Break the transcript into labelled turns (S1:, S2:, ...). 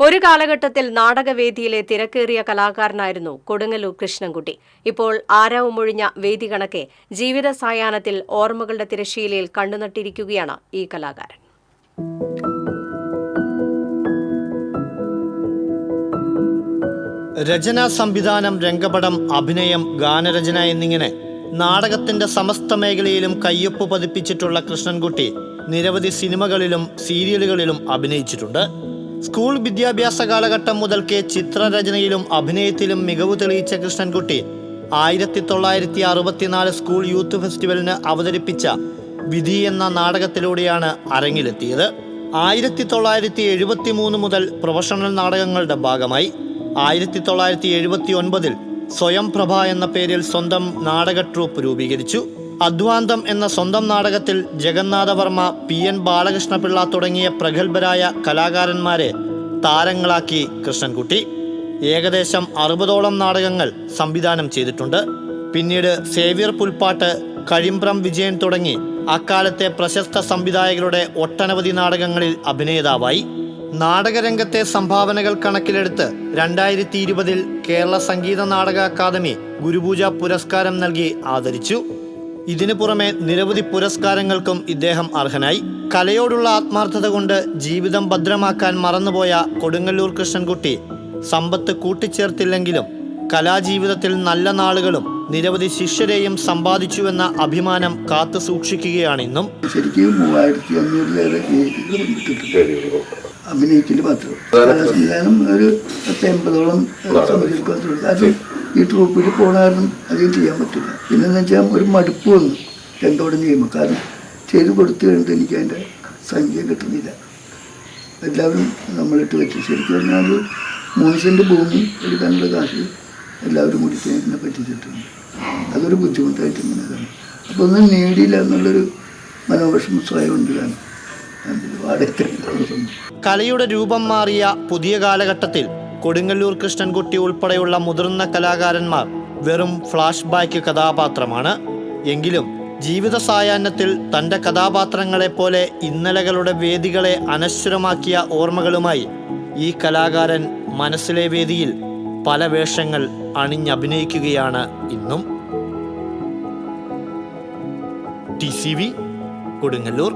S1: ഒരു കാലഘട്ടത്തിൽ നാടകവേദിയിലെ തിരക്കേറിയ കലാകാരനായിരുന്നു കൊടുങ്ങല്ലൂർ കൃഷ്ണൻകുട്ടി. ഇപ്പോൾ ആരാവുമൊഴിഞ്ഞ വേദി കണക്കെ ജീവിത സായാഹ്നത്തിൽ ഓർമ്മകളുടെ തിരശ്ശീലയിൽ കണ്ടുനട്ടിരിക്കുകയാണ് ഈ കലാകാരൻ.
S2: രചന സംവിധാനം രംഗപടം അഭിനയം ഗാനരചന എന്നിങ്ങനെ നാടകത്തിന്റെ സമസ്ത മേഖലയിലും കയ്യൊപ്പ് പതിപ്പിച്ചിട്ടുള്ള കൃഷ്ണൻകുട്ടി നിരവധി സിനിമകളിലും സീരിയലുകളിലും അഭിനയിച്ചിട്ടുണ്ട്. സ്കൂൾ വിദ്യാഭ്യാസ കാലഘട്ടം മുതൽക്കേ ചിത്രരചനയിലും അഭിനയത്തിലും മികവ് തെളിയിച്ച കൃഷ്ണൻകുട്ടി ആയിരത്തി തൊള്ളായിരത്തി അറുപത്തിനാല് സ്കൂൾ യൂത്ത് ഫെസ്റ്റിവലിന് അവതരിപ്പിച്ച വിധി എന്ന നാടകത്തിലൂടെയാണ് അരങ്ങിലെത്തിയത്. ആയിരത്തി തൊള്ളായിരത്തി എഴുപത്തി മൂന്ന് മുതൽ പ്രൊഫഷണൽ നാടകങ്ങളുടെ ഭാഗമായി. ആയിരത്തി തൊള്ളായിരത്തി എഴുപത്തി ഒൻപതിൽ സ്വയം പ്രഭ എന്ന പേരിൽ സ്വന്തം നാടക ട്രൂപ്പ് രൂപീകരിച്ചു. അദ്വാന്തം എന്ന സ്വന്തം നാടകത്തിൽ ജഗന്നാഥവർമ്മ പി എൻ ബാലകൃഷ്ണപിള്ള തുടങ്ങിയ പ്രഗത്ഭരായ കലാകാരന്മാരെ താരങ്ങളാക്കി കൃഷ്ണൻകുട്ടി. ഏകദേശം അറുപതോളം നാടകങ്ങൾ സംവിധാനം ചെയ്തിട്ടുണ്ട്. പിന്നീട് സേവ്യർ പുൽപ്പാട്ട് കഴിമ്പ്രം വിജയൻ തുടങ്ങി അക്കാലത്തെ പ്രശസ്ത സംവിധായകരുടെ ഒട്ടനവധി നാടകങ്ങളിൽ അഭിനേതാവായി. നാടകരംഗത്തെ സംഭാവനകൾ കണക്കിലെടുത്ത് രണ്ടായിരത്തി ഇരുപതിൽ കേരള സംഗീത നാടക അക്കാദമി ഗുരുപൂജ പുരസ്കാരം നൽകി ആദരിച്ചു. ഇതിനു പുറമെ നിരവധി പുരസ്കാരങ്ങൾക്കും ഇദ്ദേഹം അർഹനായി. കലയോടുള്ള ആത്മാർത്ഥത കൊണ്ട് ജീവിതം ഭദ്രമാക്കാൻ മറന്നുപോയ കൊടുങ്ങല്ലൂർ കൃഷ്ണൻകുട്ടി സമ്പത്ത് കൂട്ടിച്ചേർത്തില്ലെങ്കിലും കലാജീവിതത്തിൽ നല്ല നാളുകളും നിരവധി ശിഷ്യരെയും സമ്പാദിച്ചുവെന്ന അഭിമാനം കാത്തു സൂക്ഷിക്കുകയാണ് ഇന്നും.
S3: ശരിക്കും മൂവായിരത്തി വേദികൾ മാത്രം. ഒരു പത്ത് എൺപതോളം ഈ ട്രൂപ്പിൽ പോണ അധികം ചെയ്യാൻ പറ്റില്ല. പിന്നെന്ന് വെച്ചാൽ ഒരു മടുപ്പ് വന്നു. രണ്ടോടും ചെയ്യുമ്പോൾ കാരണം ചെയ്ത് കൊടുത്തു കഴിഞ്ഞിട്ട് എനിക്ക് അതിന്റെ സംഖ്യ കിട്ടുന്നില്ല. എല്ലാവരും നമ്മളിട്ട് വെച്ചു. ശരിക്കും പറഞ്ഞാൽ ഒരു മൂന്ന് സെന്റ് ഭൂമി എടുക്കാനുള്ള കാശ് എല്ലാവരും കൂടി എന്നെ പറ്റിച്ചിട്ടുണ്ട്. അതൊരു ബുദ്ധിമുട്ടായിട്ട് ഇങ്ങനെ കാണും. അപ്പോൾ ഒന്നും നേടിയില്ല എന്നുള്ളൊരു മനോവിഷമ സ്വയം ഉണ്ട് കാരണം.
S2: കലയുടെ രൂപം മാറിയ പുതിയ കാലഘട്ടത്തിൽ കൊടുങ്ങല്ലൂർ കൃഷ്ണൻകുട്ടി ഉൾപ്പെടെയുള്ള മുതിർന്ന കലാകാരന്മാർ വെറും ഫ്ലാഷ് ബാക്ക് കഥാപാത്രമാണ്. എങ്കിലും ജീവിത സായാഹ്നത്തിൽ തന്റെ കഥാപാത്രങ്ങളെ പോലെ ഇന്നലകളുടെ വേദികളെ അനശ്വരമാക്കിയ ഓർമ്മകളുമായി ഈ കലാകാരൻ മനസ്സിലെ വേദിയിൽ പല വേഷങ്ങൾ അണിഞ്ഞഭിനയിക്കുകയാണ് ഇന്നും. T C V Kodungallur.